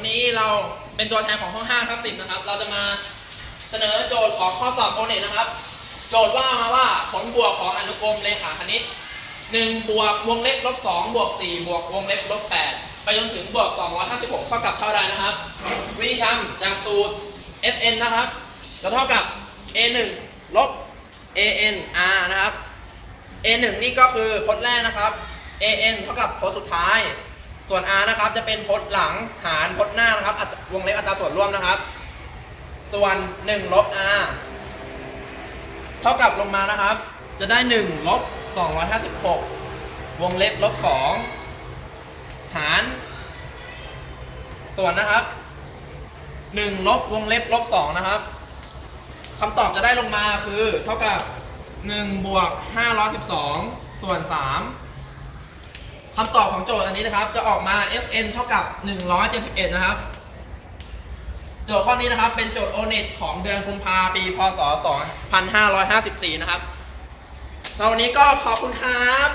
วันนี้เราเป็นตัวแทนของห้อง5ทับ10นะครับ เราจะมาเสนอโจทย์ของข้อสอบโอเน็ตนะครับ โจทย์ว่ามาว่าผลบวกของอนุกรมเลขาคณิต1บวกวงเล็บลบ2บวก4บวกวงเล็บลบ8ไปจนถึงบวก256เท่ากับเท่าใดนะครับ วิธีทำจากสูตร fn นะครับจะเท่ากับ a1 ลบ an r นะครับ a1 นี่ก็คือพจน์แรกนะครับ an เท่ากับพจน์สุดท้าย ส่วน r นะครับจะเป็นพจน์หลังหารพจน์หน้านะครับวงเล็บอัตราส่วนร่วมนะครับ ส่วน 1 ลบ r เท่ากับลงมานะครับ จะได้ 1 ลบ 256 วงเล็บลบ 2 หาร ส่วนนะครับ 1 ลบวงเล็บลบ 2 นะครับคำตอบจะได้ลงมาคือเท่ากับ 1 บวก 512 ส่วน 3 คำตอบของโจทย์อันนี้นะครับ จะออกมา Fn เท่ากับ 171 นะครับ โจทย์ข้อนี้นะครับ เป็นโจทย์โอเน็ตของเดือนกุมภาปี พศ 2554 นะครับสำหรับวันนี้ก็ขอบคุณครับ